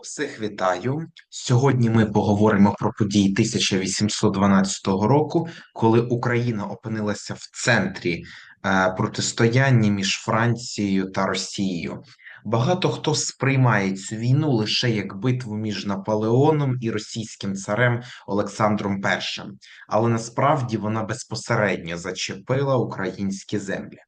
Усіх вітаю. Сьогодні ми поговоримо про події 1812 року, коли Україна опинилася в центрі е, протистояння між Францією та Росією. Багато хто сприймає цю війну лише як битву між Наполеоном і російським царем Олександром І, але насправді вона безпосередньо зачепила українські землі.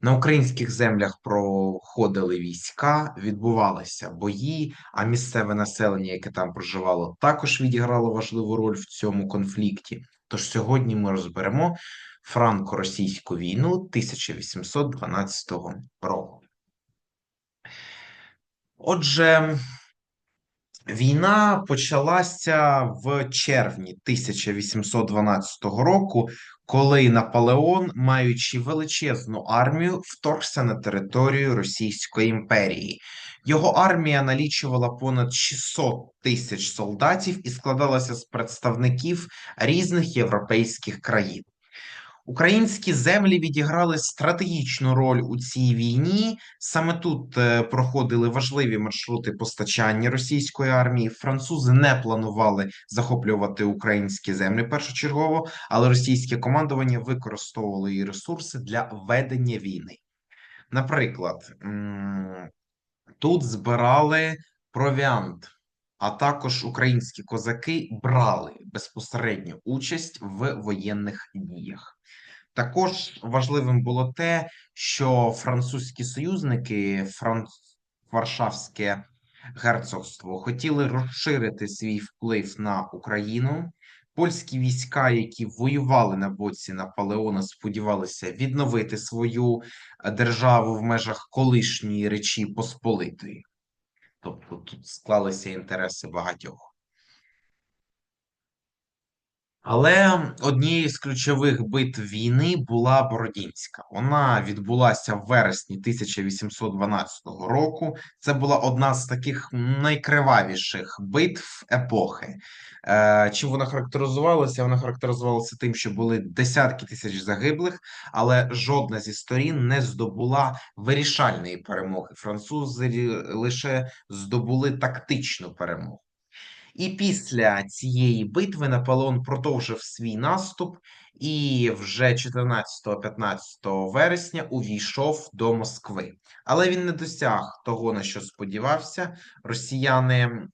На українських землях проходили війська, відбувалися бої, а місцеве населення, яке там проживало, також відіграло важливу роль в цьому конфлікті. Тож сьогодні ми розберемо франко-російську війну 1812 року. Отже, війна почалася в червні 1812 року, коли Наполеон, маючи величезну армію, вторгся на територію Російської імперії. Його армія налічувала понад 600 тисяч солдатів і складалася з представників різних європейських країн. Українські землі відіграли стратегічну роль у цій війні. Саме тут е, проходили важливі маршрути постачання російської армії. Французи не планували захоплювати українські землі першочергово, але російське командування використовувало її ресурси для ведення війни. Наприклад, тут збирали провіант. А також українські козаки брали безпосередню участь в воєнних діях. Також важливим було те, що французькі союзники, Франц... Варшавське герцогство, хотіли розширити свій вплив на Україну. Польські війська, які воювали на боці Наполеона, сподівалися відновити свою державу в межах колишньої речі Посполитої. Тобто тут склалися інтереси багатьох. Але однією з ключових битв війни була Бородінська. Вона відбулася в вересні 1812 року. Це була одна з таких найкривавіших битв епохи. Е, чим вона характеризувалася? Вона характеризувалася тим, що були десятки тисяч загиблих, але жодна зі сторін не здобула вирішальної перемоги. Французи лише здобули тактичну перемогу. І після цієї битви Наполеон продовжив свій наступ і вже 14-15 вересня увійшов до Москви. Але він не досяг того, на що сподівався. Росіяни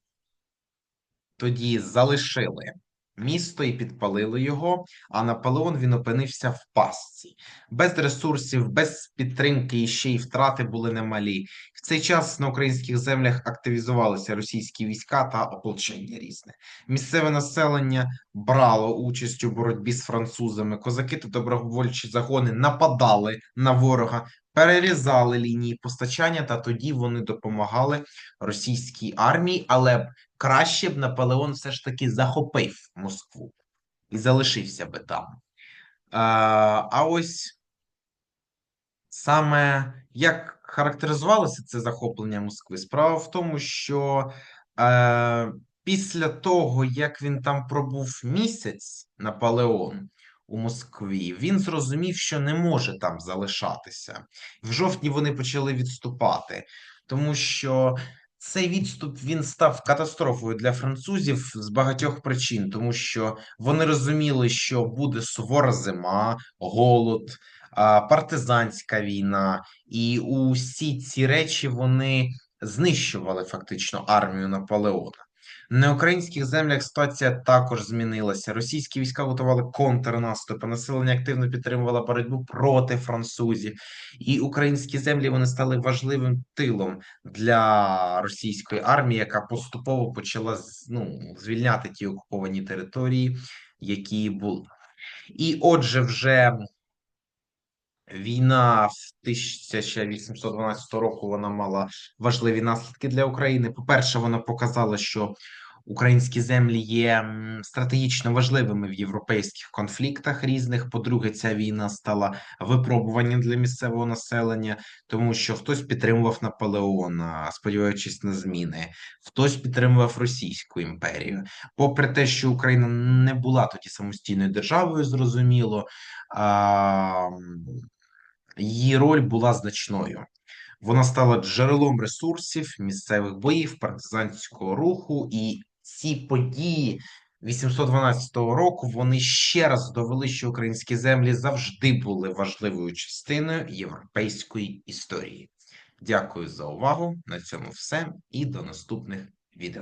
тоді залишили місто і підпалили його. А Наполеон він опинився в пастці без ресурсів, без підтримки і ще й втрати були немалі. В цей час на українських землях активізувалися російські війська та ополчення різне. Місцеве населення брало участь у боротьбі з французами. Козаки та добровольчі загони нападали на ворога. Перерізали лінії постачання, та тоді вони допомагали російській армії, але краще б Наполеон все ж таки захопив Москву і залишився би там. А, ось саме як характеризувалося це захоплення Москви? Справа в тому, що е, після того, як він там пробув місяць Наполеон у Москві, він зрозумів, що не може там залишатися. В жовтні вони почали відступати, тому що цей відступ він став катастрофою для французів з багатьох причин, тому що вони розуміли, що буде сувора зима, голод, партизанська війна, і усі ці речі вони знищували фактично армію Наполеона. На українських землях ситуація також змінилася. Російські війська готували контрнаступи, населення активно підтримувало боротьбу проти французів, і українські землі вони стали важливим тилом для російської армії, яка поступово почала ну, звільняти ті окуповані території, які були. І отже, вже Війна в 1812 року вона мала важливі наслідки для України. По перше, вона показала, що Українські землі є стратегічно важливими в європейських конфліктах різних. По-друге, ця війна стала випробуванням для місцевого населення, тому що хтось підтримував Наполеона, сподіваючись на зміни, хтось підтримував Російську імперію. Попри те, що Україна не була тоді самостійною державою, зрозуміло, а, її роль була значною. Вона стала джерелом ресурсів, місцевих боїв, партизанського руху, і ці події 812 року вони ще раз довели, що українські землі завжди були важливою частиною європейської історії. Дякую за увагу. На цьому все і до наступних відео.